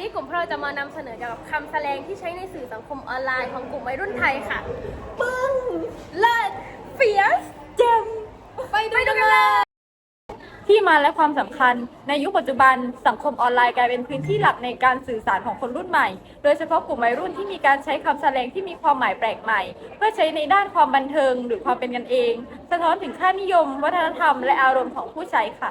นี้กลุ่มเราจะมานำเสนอเกี่ยวกับคำแสดงที่ใช้ในสื่อสังคมออนไลน์ของกลุ่มวัยรุ่นไทยค่ะ ปึ้ง เลิศเฟียสเจมไปดูกันเลย ที่มาและความสำคัญในยุคปัจจุบันสังคมออนไลน์กลายเป็นพื้นที่หลักในการสื่อสารของคนรุ่นใหม่ โดยเฉพาะกลุ่มวัยรุ่นที่มีการใช้คำแสดงที่มีความหมายแปลกใหม่ เพื่อใช้ในด้านความบันเทิงหรือความเป็นกันเอง สะท้อนถึงค่านิยม วัฒนธรรม และอารมณ์ของผู้ใช้ค่ะ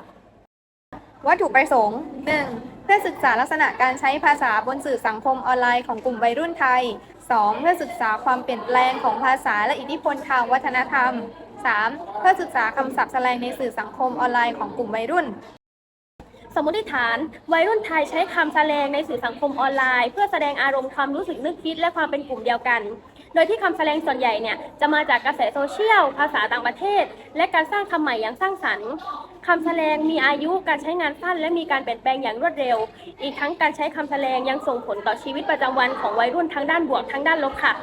วัตถุประสงค์ 1. เพื่อศึกษาลักษณะการใช้ภาษาบนสื่อสังคมออนไลน์ของกลุ่มวัยรุ่นไทย 2. เพื่อศึกษาความเปลี่ยนแปลงของภาษาและอิทธิพลทางวัฒนธรรม 3. เพื่อศึกษาคำศัพท์แสดงในสื่อสังคมออนไลน์ของกลุ่มวัยรุ่น สมมติฐาน วัยรุ่นไทยใช้คำแสดงในสื่อสังคมออนไลน์ เพื่อแสดงอารมณ์ความรู้สึกนึกคิดและความเป็นกลุ่มเดียวกัน โดยที่คำแสดงส่วนใหญ่เนี่ยจะมาจากกระแสโซเชียล ภาษาต่างประเทศ และการสร้างคำใหม่อย่างสร้างสรรค์ คำแสดงมีอายุการใช้งานสั้น และมีการเปลี่ยนแปลงอย่างรวดเร็ว อีกทั้งการใช้คำแสดงยังส่งผลต่อชีวิตประจำวันของวัยรุ่นทั้งด้านบวกทั้งด้านลบค่ะ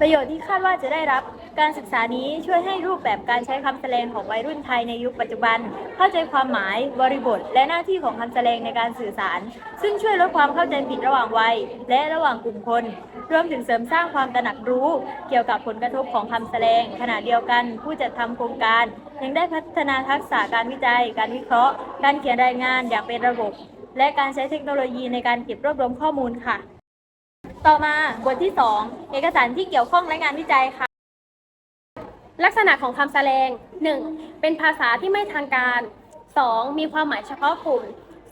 ประโยชน์ที่คาดว่าจะได้รับ การศึกษานี้ช่วยให้รูปแบบการใช้คำแสดงของวัยรุ่นไทยในยุคปัจจุบัน เข้าใจความหมาย บริบท และหน้าที่ของคำแสดงในการสื่อสาร ซึ่งช่วยลดความเข้าใจผิดระหว่างวัย และระหว่างกลุ่มคน รวมถึงเสริมสร้างความตระหนักรู้ เกี่ยวกับผลกระทบของคำแสดง ขณะเดียวกันผู้จัดทำโครงการ ยังได้พัฒนาทักษะการวิจัย การวิเคราะห์ การเขียนรายงานอย่างเป็นระบบ และการใช้เทคโนโลยีในการเก็บรวบรวมข้อมูลค่ะ ต่อมาบทที่ 2 เอกสารที่เกี่ยวข้องและงานวิจัยค่ะ ลักษณะของคำแสดง 1. เป็นภาษาที่ไม่ทางการ 2. มีความหมายเฉพาะกลุ่ม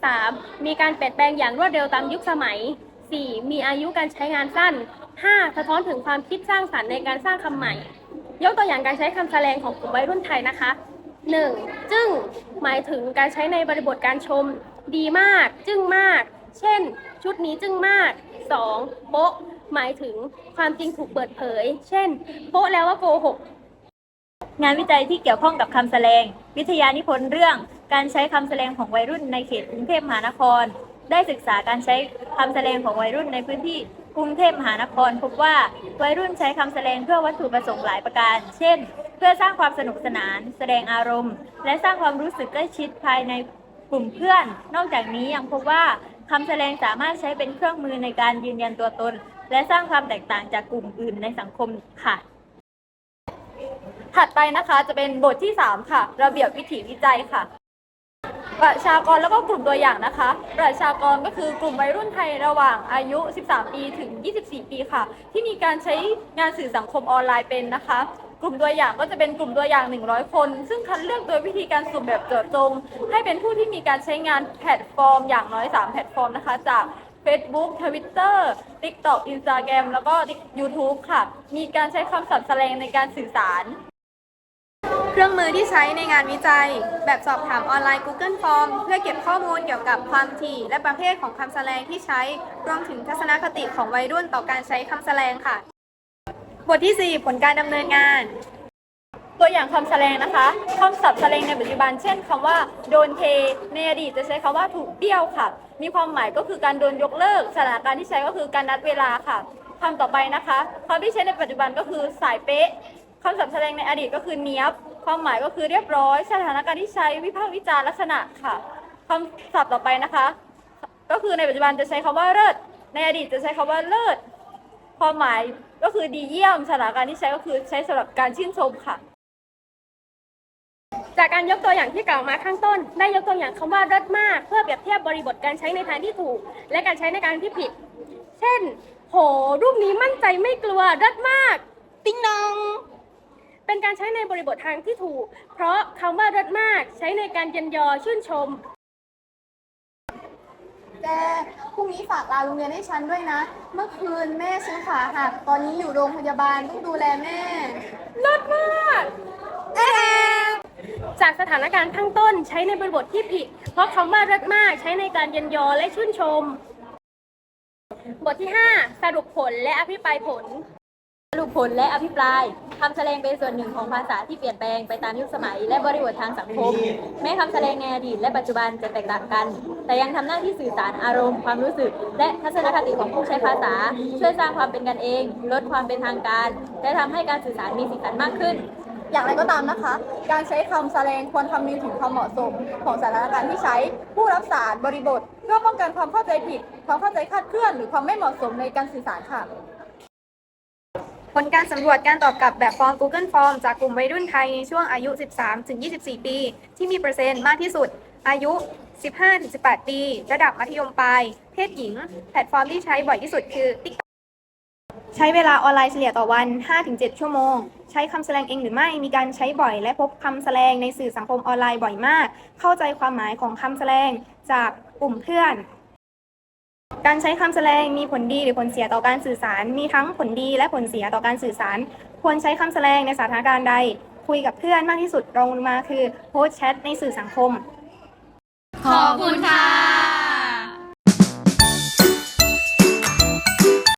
3. มีการเปลี่ยนแปลงอย่างรวดเร็วตามยุคสมัย 4. มีอายุการใช้งานสั้น 5. สะท้อนถึงความคิดสร้างสรรค์ในการสร้างคำใหม่ ยกตัวอย่างการใช้คำแสดงของกลุ่มวัยรุ่นไทยนะคะ 1. จึ้ง หมายถึงการใช้ในบริบทการชม ดีมาก จึ้งมาก เช่น ชุดนี้จึ้งมาก 2. โป๊ะ หมายถึงความจริงถูกเปิดเผย เช่น โป๊ะแล้วว่าโกหก งานวิจัยที่เกี่ยวข้องกับคำแสดง วิทยานิพนธ์เรื่อง การใช้คำแสดงของวัยรุ่นในเขตกรุงเทพมหานคร ได้ศึกษาการใช้คำแสดงของวัยรุ่นในพื้นที่กรุงเทพมหานคร พบว่าวัยรุ่นใช้คำแสดงเพื่อวัตถุประสงค์หลายประการ เช่น เพื่อสร้างความสนุกสนาน แสดงอารมณ์ และสร้างความรู้สึกใกล้ชิดภายในกลุ่มเพื่อน นอกจากนี้ยังพบว่าคำแสดงสามารถใช้เป็นเครื่องมือในการยืนยันตัวตน และสร้างความแตกต่างจากกลุ่มอื่นในสังคมค่ะ ถัดไปนะคะจะเป็นบทที่ 3 ค่ะ ระเบียบวิถีวิจัยค่ะ ประชากรแล้วก็กลุ่มตัวอย่างนะคะ ประชากรก็คือกลุ่มวัยรุ่นไทยระหว่างอายุ 13 ปีถึง 24 ปีค่ะ ที่มีการใช้งานสื่อสังคมออนไลน์เป็นนะคะกลุ่มตัวอย่างก็จะเป็นกลุ่มตัวอย่าง 100 คน ซึ่งคัดเลือกโดยวิธีการสุ่มแบบเจาะจง ให้เป็นผู้ที่มีการใช้งานแพลตฟอร์มอย่างน้อย 3 แพลตฟอร์มนะคะ จาก Facebook Twitter TikTok Instagram แล้วก็ YouTube ค่ะ มีการใช้คำศัพท์แสดงในการสื่อสาร ครื่องมือที่ใช้ในงานวิจัย แบบสอบถามออนไลน์ Google Form เพื่อเก็บข้อมูลเกี่ยวกับความถี่และประเภทของคำแสดงที่ใช้ รวมถึงทัศนคติของวัยรุ่นต่อการใช้คำแสดงค่ะ บทที่ 4 ผลการดำเนินงาน ตัวอย่างคำแสดงนะคะคำศัพท์แสดงในปัจจุบัน เช่นคำว่าโดนเท ในอดีตจะใช้คำว่าถูกเบี้ยวค่ะ มีความหมายก็คือการโดนยกเลิก สถานการณ์ที่ใช้ก็คือการนัดเวลาค่ะคำต่อไปนะคะคำที่ใช้ในปัจจุบันก็คือสายเป๊ะ คำศัพท์แสดงในอดีตก็คือเนี้ยบ ความหมายก็คือเรียบร้อย สถานการณ์ที่ใช้วิพากษ์วิจารณ์ลักษณะค่ะคำศัพท์ต่อไปนะคะ ก็คือในปัจจุบันจะใช้คำว่าเลิศ ในอดีตจะใช้คำว่าเลิศ ความหมายก็คือดีเยี่ยม สถานการณ์ที่ใช้ก็คือใช้สำหรับการชื่นชมค่ะ จากการยกตัวอย่างที่กล่าวมาข้างต้น ได้ยกตัวอย่างคำว่าเลิศมาก เพื่อเปรียบเทียบบริบทการใช้ในทางที่ถูก และการใช้ในการที่ผิด เช่น โห รูปนี้มั่นใจไม่กลัวเลิศมาก ติ๊งนอง เป็นการใช้ในบริบททางที่ถูก เพราะคำว่าเลิศมากใช้ในการเยันยอชื่นชม แกพรุ่งนี้ฝากลาโรงเรียนให้ฉันด้วยนะ เมื่อคืนแม่ฉันขาหักตอนนี้อยู่โรงพยาบาลต้องดูแลแม่ เลิศมาก จากสถานการณ์ข้างต้นใช้ในบริบทที่ผิด เพราะคำว่าเลิศมากใช้ในการเยันยอและชื่นชม บทที่ 5 สรุปผลและอภิปรายผล สรุปผลและอภิปราย คำแสดงเป็นส่วนหนึ่งของภาษาที่เปลี่ยนแปลงไปตามยุคสมัย และบริบททางสังคม แม้คำแสดงในอดีตและปัจจุบันจะแตกต่างกัน แต่ยังทำหน้าที่สื่อสารอารมณ์ ความรู้สึก และทัศนคติของผู้ใช้ภาษา ช่วยสร้างความเป็นกันเอง ลดความเป็นทางการ และทำให้การสื่อสารมีสีสันมากขึ้นอย่างไรก็ตามนะคะ การใช้คำแสดงควรคำนึงถึงความเหมาะสม ของสถานการณ์ที่ใช้ ผู้รับสารบริบท เพื่อป้องกันความเข้าใจผิด ความเข้าใจคลาดเคลื่อน หรือความไม่เหมาะสมในการสื่อสารค่ะ ลการสำรวจการตอบกลับแบบฟอร์ม Google Form จากกลุ่มวัยรุ่นไทยในช่วงอายุ 13-24 ปี ที่มีเปอร์เซ็นต์มากที่สุด อายุ 15-18 ปี ระดับมัธยมปลาย เพศหญิง แพลตฟอร์มที่ใช้บ่อยที่สุดคือ TikTok ใช้เวลาออนไลน์เฉลี่ยต่อวัน 5-7 ชั่วโมง ใช้คำแสดงเองหรือไม่ มีการใช้บ่อย และพบคำแสดงในสื่อสังคมออนไลน์บ่อยมาก เข้าใจความหมายของคำแสดงจากกลุ่มเพื่อน การใช้คำแสดงมีผลดีหรือผลเสียต่อการสื่อสาร มีทั้งผลดีและผลเสียต่อการสื่อสาร ควรใช้คำแสดงในสถานการณ์ใด คุยกับเพื่อนมากที่สุดรองลงมาคือโพสแชทในสื่อสังคม ขอบคุณค่ะ